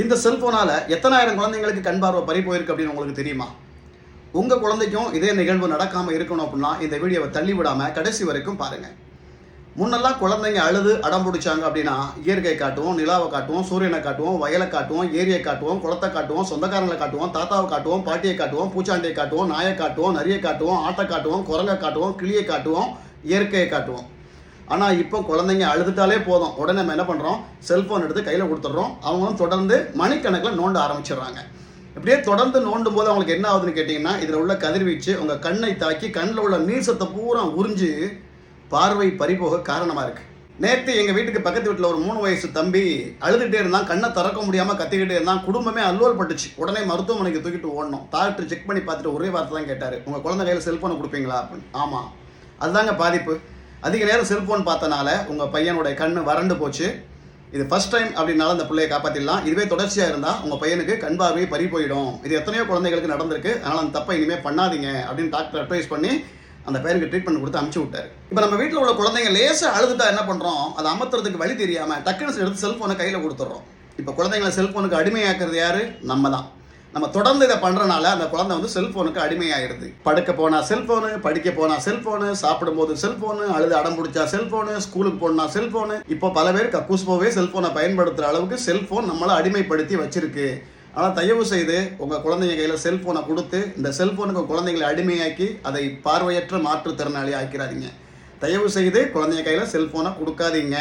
இந்த செல்ஃபோனால் எத்தனாயிரம் குழந்தைங்களுக்கு கண் பார்வை பறி போயிருக்கு அப்படின்னு உங்களுக்கு தெரியுமா? உங்கள் குழந்தைக்கும் இதே நிகழ்வு நடக்காமல் இருக்கணும் அப்படின்னா இந்த வீடியோவை தள்ளி விடாமல் கடைசி வரைக்கும் பாருங்கள் முன்னெல்லாம் குழந்தைங்க அழுது அடம் பிடிச்சாங்க அப்படின்னா இயற்கை காட்டுவோம் நிலாவை காட்டுவோம் சூரியனை காட்டுவோம் வயலை காட்டுவோம் ஏரியை காட்டுவோம் குளத்தை காட்டுவோம் சொந்தக்காரங்களை காட்டுவோம் தாத்தாவை காட்டுவோம் பாட்டியை காட்டுவோம் பூச்சாண்டியை காட்டுவோம் நாயை காட்டுவோம் நரியை காட்டுவோம் ஆட்டை காட்டுவோம் குரங்கை காட்டுவோம் கிளியை காட்டுவோம் இயற்கையை காட்டுவோம். ஆனால் இப்போ குழந்தைங்க அழுதுட்டாலே போதும். உடனே நம்ம என்ன பண்ணுறோம் செல்ஃபோன் எடுத்து கையில் கொடுத்துட்றோம். அவங்களும் தொடர்ந்து மணிக்கணக்கில் நோண்ட ஆரம்பிச்சிடுறாங்க. இப்படியே தொடர்ந்து நோண்டும் போது அவங்களுக்கு என்ன ஆகுதுன்னு கேட்டிங்கன்னா இதில் உள்ள கதிர்வீச்சு உங்கள் கண்ணை தாக்கி கண்ணில் உள்ள நீர் சத்தை பூரா உறிஞ்சு பார்வை பறிபோக காரணமாக இருக்குது நேற்று எங்கள் வீட்டுக்கு பக்கத்து வீட்டில் ஒரு மூணு வயசு தம்பி அழுதுகிட்டே இருந்தான். கண்ணை திறக்க முடியாமல் கத்திக்கிட்டே இருந்தான். குடும்பமே அல்லோல் பட்டுச்சு. உடனே மருத்துவமனைக்கு தூக்கிட்டு ஓடணும். டாக்டர் செக் பண்ணி பார்த்துட்டு ஒரே வார்த்தை தான் கேட்டார். உங்கள் குழந்தை கையில் செல்ஃபோனை கொடுப்பீங்களா அப்படின்னு. ஆமாம் அதுதாங்க பாதிப்பு. அதிக நேரம் செல்ஃபோன் பார்த்தனால உங்கள் பையனுடைய கண் வறண்டு போச்சு. இது ஃபஸ்ட் டைம் அப்படின்னால அந்த பிள்ளையை காப்பாற்றிடலாம் இதுவே தொடர்ச்சியாக இருந்தால் உங்கள் பையனுக்கு கண் பார்வை பறி போயிடும். இது எத்தனையோ குழந்தைகளுக்கு நடந்திருக்கு. அதனால் அந்த தப்பை இனிமேல் பண்ணாதீங்க அப்படின்னு டாக்டர் அட்வைஸ் பண்ணி அந்த பையனுக்கு ட்ரீட்மெண்ட் கொடுத்து அமுச்சு விட்டார். இப்போ நம்ம வீட்டில் உள்ள குழந்தைங்க லேசாக அழுதுட்டா என்ன பண்ணுறோம் அதை அமர்த்துறதுக்கு வழி தெரியாமல் டக்குன்னு எடுத்து செல்ஃபோனை கையில் கொடுத்துட்றோம். இப்போ குழந்தைங்களை செல்ஃபோனுக்கு அடிமையாக்குறது யார்? நம்ம தான் நம்ம தொடர்ந்து இதை பண்ணுறனால அந்த குழந்தை வந்து செல்ஃபோனுக்கு அடிமையாயிடுது படுக்க போனால் செல்ஃபோனு படிக்க போனால் செல்ஃபோனு சாப்பிடும்போது செல்ஃபோனு அழுது அடம் பிடிச்சா செல்ஃபோனு ஸ்கூலுக்கு போனால் செல்ஃபோனு இப்போ பல பேர் கக்கூஸ் போவே செல்ஃபோனை பயன்படுத்துகிற அளவுக்கு செல்ஃபோன் நம்மளை அடிமைப்படுத்தி வச்சிருக்கு. ஆனால் தயவு செய்து உங்கள் குழந்தைங்க கையில் செல்ஃபோனை கொடுத்து இந்த செல்ஃபோனுக்கு குழந்தைங்களை அடிமையாக்கி அதை பார்வையற்ற மாற்றுத்திறனாளி ஆக்கிறாதீங்க தயவு செய்து குழந்தைங்க கையில் செல்ஃபோனை கொடுக்காதீங்க.